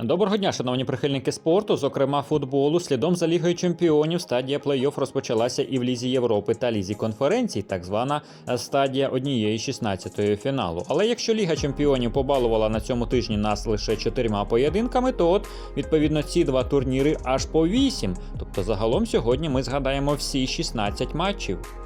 Доброго дня, шановні прихильники спорту, зокрема футболу. Слідом за Лігою Чемпіонів стадія плей-офф розпочалася і в Лізі Європи та Лізі конференцій, так звана стадія однієї 16-ї фіналу. Але якщо Ліга Чемпіонів побалувала на цьому тижні нас лише чотирма поєдинками, то от відповідно ці два турніри аж по вісім. Тобто загалом сьогодні ми згадаємо всі 16 матчів.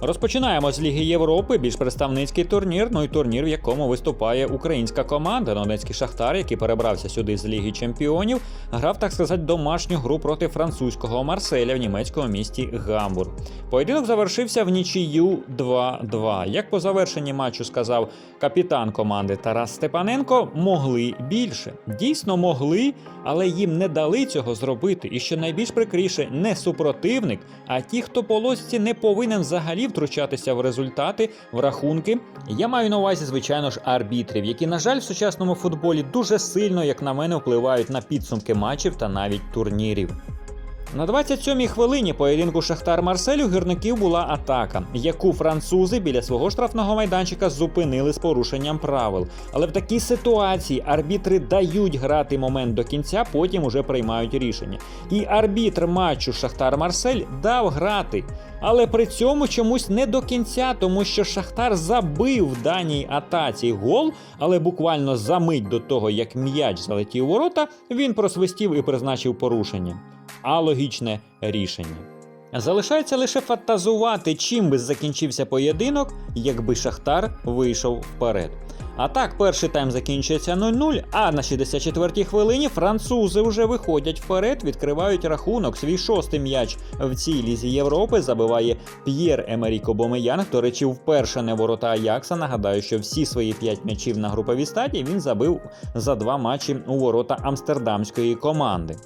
Розпочинаємо з Ліги Європи, більш представницький турнір. Ну і турнір, в якому виступає українська команда. Донецький Шахтар, який перебрався сюди з Ліги Чемпіонів, грав, так сказати, домашню гру проти французького Марселя в німецькому місті Гамбург. Поєдинок завершився в нічию 2-2. Як по завершенні матчу сказав капітан команди Тарас Степаненко, могли більше. Дійсно могли, але їм не дали цього зробити. І що найбільш прикріше, не супротивник, а ті, хто по лосці не повинен взагалі втручатися в результати, в рахунки. Я маю на увазі, звичайно ж, арбітрів, які, на жаль, в сучасному футболі дуже сильно, як на мене, впливають на підсумки матчів та навіть турнірів. На 27-й хвилині поєдинку Шахтар Марсель у гірників була атака, яку французи біля свого штрафного майданчика зупинили з порушенням правил. Але в такій ситуації арбітри дають грати момент до кінця, потім уже приймають рішення. І арбітр матчу Шахтар Марсель дав грати. Але при цьому чомусь не до кінця, тому що Шахтар забив в даній атаці гол, але буквально за мить до того, як м'яч залетів у ворота, він просвистів і призначив порушення а логічне рішення. Залишається лише фантазувати, чим би закінчився поєдинок, якби Шахтар вийшов вперед. А так, перший тайм закінчується 0-0, а на 64-й хвилині французи вже виходять вперед, відкривають рахунок. Свій шостий м'яч в цій лізі Європи забиває П'єр Емеріко Бомеян. До речі, вперше не ворота Аякса. Нагадаю, що всі свої п'ять м'ячів на груповій стадії він забив за два матчі у ворота амстердамської команди.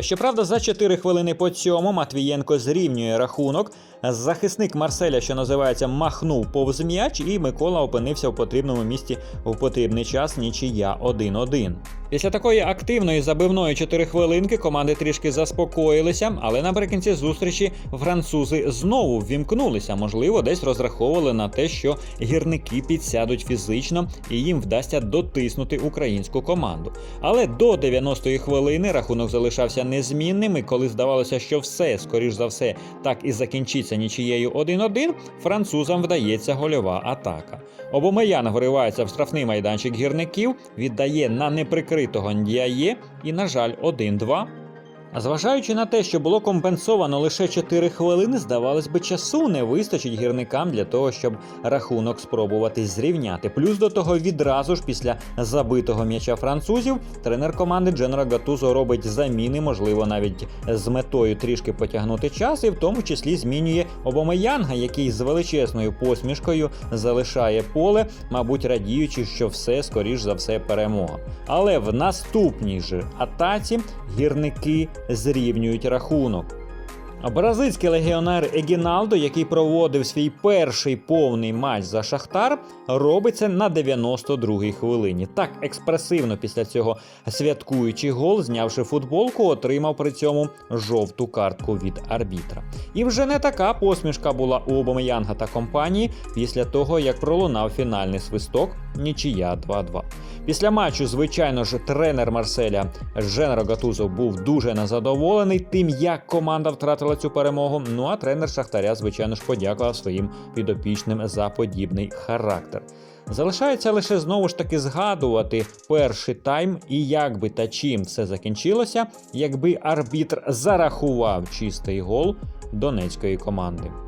Щоправда, за 4 хвилини по цьому Матвієнко зрівнює рахунок. Захисник Марселя, що називається, махнув повз м'яч, і Микола опинився в потрібному місці в потрібний час нічия 1-1. Після такої активної забивної 4 хвилинки команди трішки заспокоїлися, але наприкінці зустрічі французи знову ввімкнулися. Можливо, десь розраховували на те, що гірники підсядуть фізично і їм вдасться дотиснути українську команду. Але до 90-ї хвилини рахунок залишався незмінним, і коли здавалося, що все, скоріш за все, так і закінчиться нічією 1-1, французам вдається гольова атака. Обомеян виривається в штрафний майданчик гірників, віддає на неприкритого Ндіає і, на жаль, 1-2. Зважаючи на те, що було компенсовано лише 4 хвилини, здавалось би, часу не вистачить гірникам для того, щоб рахунок спробувати зрівняти. Плюс до того відразу ж після забитого м'яча французів тренер команди Дженера Гатузо робить заміни, можливо, навіть з метою трішки потягнути час, і в тому числі змінює Обомеянга, який з величезною посмішкою залишає поле, мабуть, радіючи, що все скоріш за все перемога. Але в наступній же атаці гірники зрівнюють рахунок. Бразильський легіонер Егіналдо, який проводив свій перший повний матч за Шахтар, робиться на 92-й хвилині. Так експресивно після цього святкуючи гол, знявши футболку, отримав при цьому жовту картку від арбітра. І вже не така посмішка була у Обомеянга та компанії після того, як пролунав фінальний свисток нічия 2-2. Після матчу, звичайно ж, тренер Марселя Женеро Гатузов був дуже незадоволений тим, як команда втратила цю перемогу. Ну а тренер Шахтаря, звичайно ж, подякував своїм підопічним за подібний характер. Залишається лише знову ж таки згадувати перший тайм і як би та чим все закінчилося, якби арбітр зарахував чистий гол донецької команди.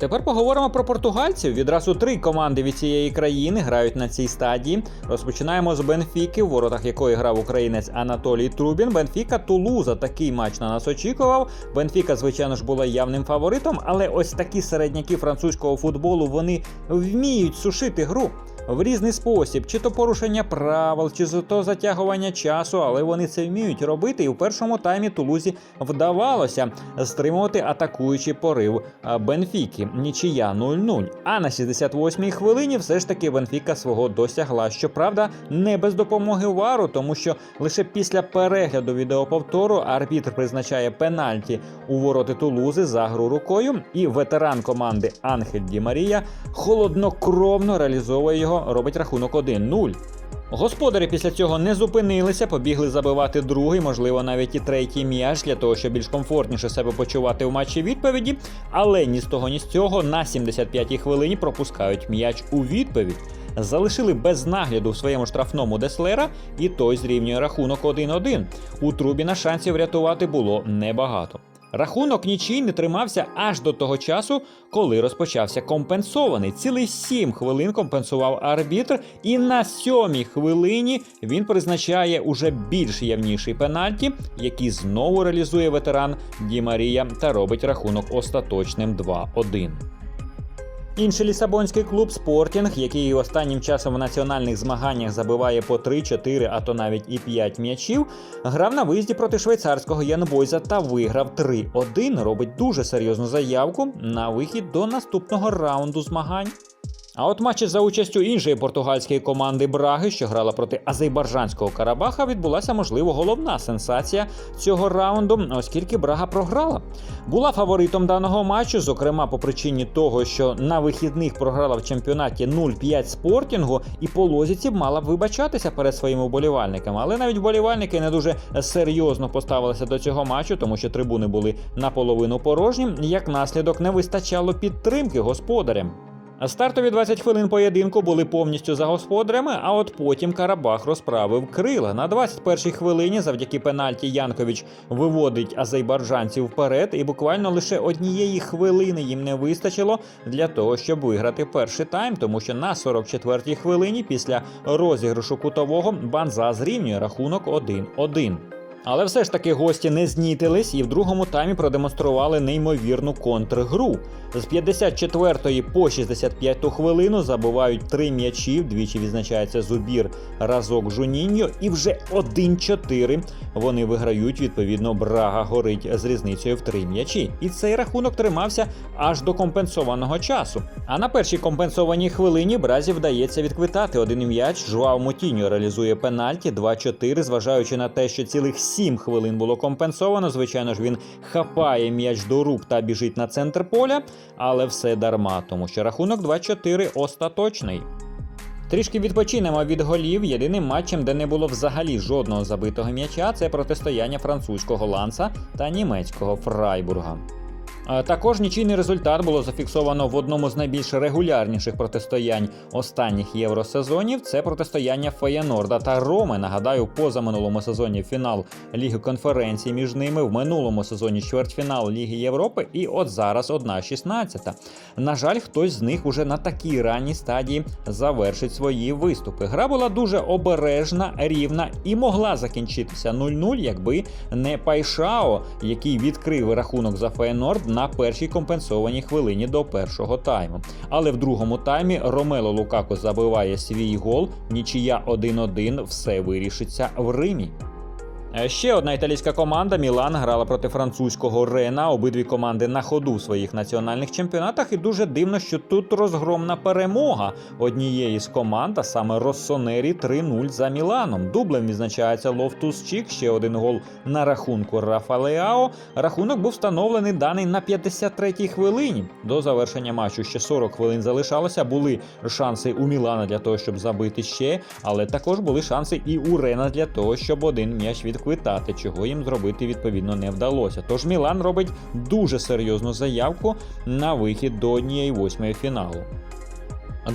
Тепер поговоримо про португальців. Відразу три команди від цієї країни грають на цій стадії. Розпочинаємо з Бенфіки, в воротах якої грав українець Анатолій Трубін. Бенфіка Тулуза такий матч на нас очікував. Бенфіка, звичайно ж, була явним фаворитом, але ось такі середняки французького футболу вони вміють сушити гру. В різний спосіб, чи то порушення правил, чи то затягування часу, але вони це вміють робити. І в першому таймі Тулузі вдавалося стримувати атакуючий порив Бенфіки. Нічия 0-0. А на 68-й хвилині все ж таки Бенфіка свого досягла. Щоправда, не без допомоги вару, тому що лише після перегляду відеоповтору арбітр призначає пенальті у вороти Тулузи за гру рукою, і ветеран команди Анхель Ді Марія холоднокровно реалізовує його, робить рахунок 1-0. Господарі після цього не зупинилися, побігли забивати другий, можливо, навіть і третій м'яч для того, щоб більш комфортніше себе почувати в матчі відповіді. Але ні з того, ні з цього на 75-й хвилині пропускають м'яч у відповідь. Залишили без нагляду в своєму штрафному Деслера, і той зрівнює рахунок 1-1. У Трубіна шансів врятувати було небагато. Рахунок нічий не тримався аж до того часу, коли розпочався компенсований. Цілий сім хвилин компенсував арбітр, і на сьомій хвилині він призначає уже більш явніший пенальті, який знову реалізує ветеран Ді Марія та робить рахунок остаточним 2-1. Інший лісабонський клуб Спортінг, який останнім часом в національних змаганнях забиває по 3, 4, а то навіть і 5 м'ячів, грав на виїзді проти швейцарського Янбойза та виграв 3-1. Робить дуже серйозну заявку на вихід до наступного раунду змагань. А от матчі за участю іншої португальської команди Браги, що грала проти азербайджанського Карабаха, відбулася, можливо, головна сенсація цього раунду, оскільки Брага програла. Була фаворитом даного матчу, зокрема по причині того, що на вихідних програла в чемпіонаті 0-5 спортінгу, і по лозіці мала б вибачатися перед своїми вболівальниками. Але навіть вболівальники не дуже серйозно поставилися до цього матчу, тому що трибуни були наполовину порожні. Як наслідок не вистачало підтримки господарям. Стартові 20 хвилин поєдинку були повністю за господарями, а от потім Карабах розправив крила. На 21-й хвилині, завдяки пенальті, Янкович виводить азербайджанців вперед, і буквально лише однієї хвилини їм не вистачило для того, щоб виграти перший тайм, тому що на 44-й хвилині після розіграшу кутового Банза зрівнює рахунок 1-1. Але все ж таки гості не знітились і в другому таймі продемонстрували неймовірну контргру. З 54 по 65 хвилину забувають три м'ячі, вдвічі відзначається Зубір разок Жуніньо, і вже 1-4 вони виграють. Відповідно, Брага горить з різницею в три м'ячі. І цей рахунок тримався аж до компенсованого часу. А на першій компенсованій хвилині Бразі вдається відквитати один м'яч. Жуав Мотіньо реалізує пенальті 2-4, зважаючи на те, що цілих 7 хвилин було компенсовано. Звичайно ж, він хапає м'яч до рук та біжить на центр поля, але все дарма, тому що рахунок 2-4 остаточний. Трішки відпочинемо від голів. Єдиним матчем, де не було взагалі жодного забитого м'яча, це протистояння французького ланса та німецького Фрайбурга. Також нічийний результат було зафіксовано в одному з найбільш регулярніших протистоянь останніх євросезонів. Це протистояння Феєнорда та Роми. Нагадаю, в позаминулому сезоні фінал Ліги конференцій між ними, в минулому сезоні чвертьфінал Ліги Європи, і от зараз 1-16. На жаль, хтось з них уже на такій ранній стадії завершить свої виступи. Гра була дуже обережна, рівна і могла закінчитися 0-0, якби не Пайшао, який відкрив рахунок за Феєнорд на першій компенсованій хвилині до першого тайму. Але в другому таймі Ромело Лукако забиває свій гол. Нічия 1-1, все вирішиться в Римі. Е, Ще одна італійська команда Мілан грала проти французького Рена. Обидві команди на ходу в своїх національних чемпіонатах. І дуже дивно, що тут розгромна перемога однієї з команд, а саме Россонері 3-0 за Міланом. Дублем відзначається Лофтус Чік. Ще один гол на рахунку Рафалеао. Рахунок був встановлений даний на 53-й хвилині. До завершення матчу ще 40 хвилин залишалося. Були шанси у Мілана для того, щоб забити ще, але також були шанси і у Рена для того, щоб один м'яч відквитати, чого їм зробити відповідно не вдалося. Тож Мілан робить дуже серйозну заявку на вихід до однієї восьмої фіналу.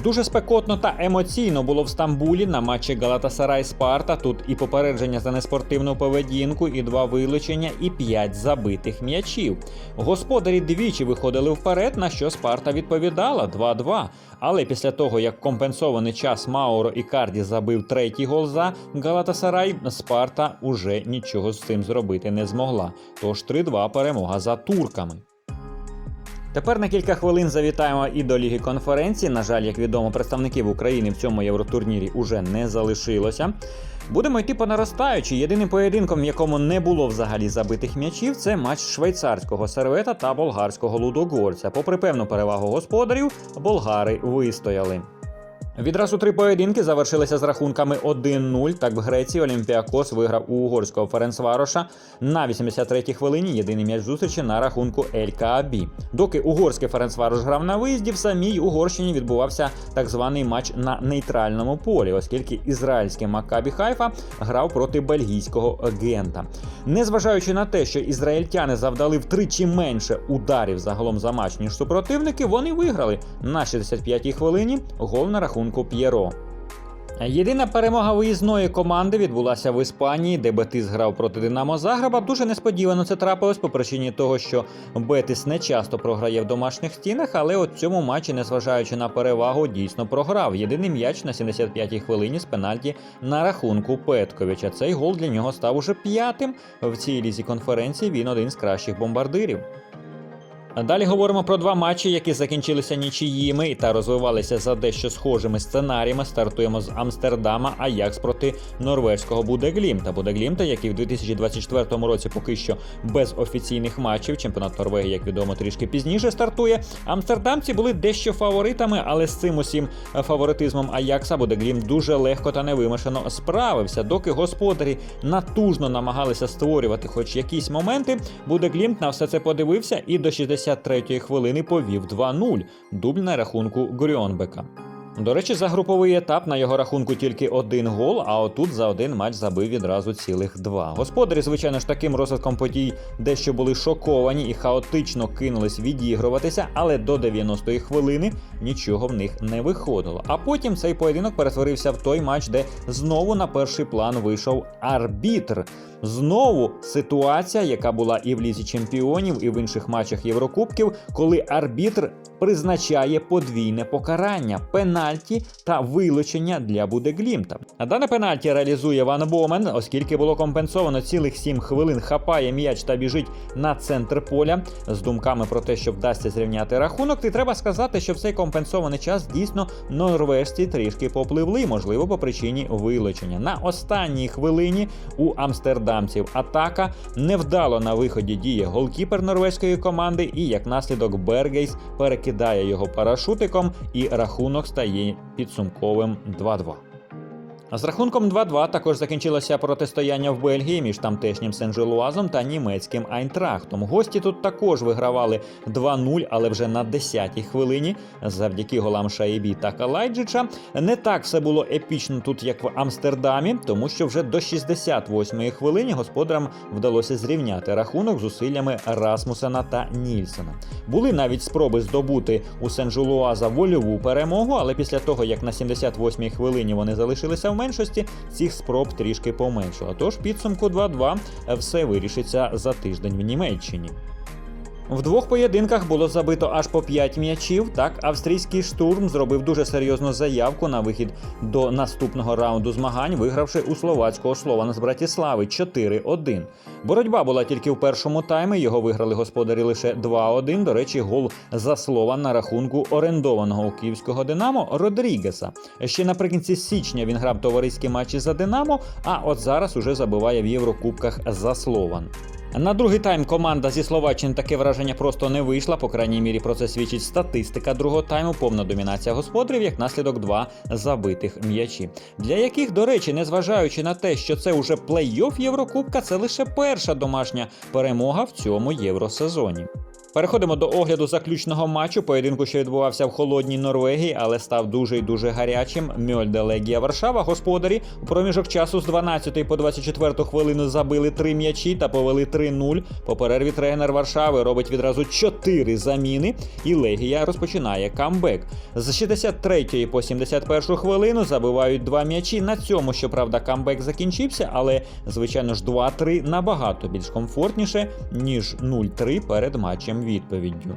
Дуже спекотно та емоційно було в Стамбулі на матчі Галатасарай Спарта. Тут і попередження за неспортивну поведінку, і два вилучення, і п'ять забитих м'ячів. Господарі двічі виходили вперед, на що Спарта відповідала 2-2. Але після того, як компенсований час Мауро і Карді забив третій гол за Галатасарай, Спарта уже нічого з цим зробити не змогла. Тож 3-2 перемога за турками. Тепер на кілька хвилин завітаємо і до Ліги конференції. На жаль, як відомо, представників України в цьому євротурнірі уже не залишилося. Будемо йти по наростаючій. Єдиним поєдинком, в якому не було взагалі забитих м'ячів, це матч швейцарського сервета та болгарського лудогорця. Попри певну перевагу господарів, болгари вистояли. Відразу три поєдинки завершилися з рахунками 1-0. Так в Греції Олімпіакос виграв у угорського Ференцвароша на 83-й хвилині. Єдиний м'яч зустрічі на рахунку Ель Каабі. Доки угорський Ференцварош грав на виїзді, в самій Угорщині відбувався так званий матч на нейтральному полі, оскільки ізраїльський Маккабі Хайфа грав проти бельгійського Гента. Незважаючи на те, що ізраїльтяни завдали втричі менше ударів загалом за матч, ніж супротивники, вони виграли на 65-й хвилині гол на рахунку П'єро. Єдина перемога виїзної команди відбулася в Іспанії, де Бетис грав проти Динамо Загреба. Дуже несподівано це трапилось по причині того, що Бетис не часто програє в домашніх стінах, але от цьому матчі, незважаючи на перевагу, дійсно програв. Єдиний м'яч на 75-й хвилині з пенальті на рахунку Петковича. Цей гол для нього став уже п'ятим в цій лізі конференції. Він один з кращих бомбардирів. Далі говоримо про два матчі, які закінчилися нічиїми та розвивалися за дещо схожими сценаріями. Стартуємо з Амстердама, Аякс проти норвезького Будеглімта. Будеглімта, який в 2024 році поки що без офіційних матчів. Чемпіонат Норвегії, як відомо, трішки пізніше стартує. Амстердамці були дещо фаворитами, але з цим усім фаворитизмом Аякса Будеглім дуже легко та невимушено справився. Доки господарі натужно намагалися створювати хоч якісь моменти, Будеглімт на все це подивився і до 60 53-ї хвилини повів 2-0, дубль на рахунку Грьонбека. До речі, за груповий етап на його рахунку тільки один гол, а отут за один матч забив відразу цілих два. Господарі, звичайно ж, таким розвитком подій дещо були шоковані і хаотично кинулись відігруватися, але до 90-ї хвилини нічого в них не виходило. А потім цей поєдинок перетворився в той матч, де знову на перший план вийшов арбітр. Знову ситуація, яка була і в лізі чемпіонів, і в інших матчах Єврокубків, коли арбітр призначає подвійне покарання пенальті та вилучення для Будеглімта. А дане пенальті реалізує Ван Бомен, оскільки було компенсовано цілих 7 хвилин, хапає м'яч та біжить на центр поля з думками про те, що вдасться зрівняти рахунок. І треба сказати, що в цей компенсований час дійсно норвежці трішки попливли, можливо, по причині вилучення. На останній хвилині у амстердамців атака невдало на виході діє голкіпер норвезької команди, і як наслідок Бергейс перекидає його парашутиком, і рахунок стає підсумковим 2-2. З рахунком 2-2 також закінчилося протистояння в Бельгії між тамтешнім Сен-Желуазом та німецьким Айнтрахтом. Гості тут також вигравали 2-0, але вже на 10-й хвилині завдяки голам Шаєбі та Калайджича. Не так все було епічно тут, як в Амстердамі, тому що вже до 68-ї хвилині господарям вдалося зрівняти рахунок зусиллями Расмусена та Нільсена. Були навіть спроби здобути у Сен-Желуаза вольову перемогу, але після того, як на 78-й хвилині вони залишилися в меншості, цих спроб трішки поменшило. Тож підсумку 2-2 все вирішиться за тиждень в Німеччині. В двох поєдинках було забито аж по 5 м'ячів. Так, австрійський штурм зробив дуже серйозну заявку на вихід до наступного раунду змагань, вигравши у словацького Слована з Братіслави 4-1. Боротьба була тільки в першому таймі. Його виграли господарі лише 2-1. До речі, гол за Слован на рахунку орендованого у київського Динамо Родрігеса. Ще наприкінці січня він грав товариські матчі за Динамо, а от зараз уже забиває в Єврокубках за Слован. На другий тайм команда зі Словаччини таке враження просто не вийшла. По крайній мірі про це свідчить статистика другого тайму, повна домінація господарів, як наслідок два забитих м'ячі. Для яких, до речі, незважаючи на те, що це уже плей-офф Єврокубка, це лише перша домашня перемога в цьому євросезоні. Переходимо до огляду заключного матчу. Поєдинку, що відбувався в холодній Норвегії, але став дуже і дуже гарячим. Мьольде Легія Варшава. Господарі у проміжок часу з 12 по 24 хвилину забили три м'ячі та повели 3-0. По перерві тренер Варшави робить відразу 4 заміни, і Легія розпочинає камбек. З 63 по 71 хвилину забивають два м'ячі. На цьому, щоправда, камбек закінчився, але звичайно ж 2-3 набагато більш комфортніше ніж 0-3 перед матчем відповіддю.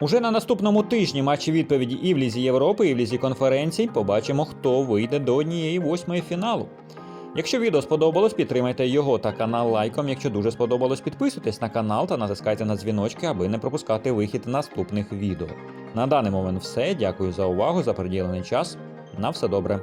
Уже на наступному тижні матчі відповіді і в Лізі Європи, і в Лізі конференцій побачимо, хто вийде до однієї восьмої фіналу. Якщо відео сподобалось, підтримайте його та канал лайком. Якщо дуже сподобалось, підписуйтесь на канал та натискайте на дзвіночки, аби не пропускати вихід наступних відео. На даний момент все. Дякую за увагу, за приділений час. На все добре.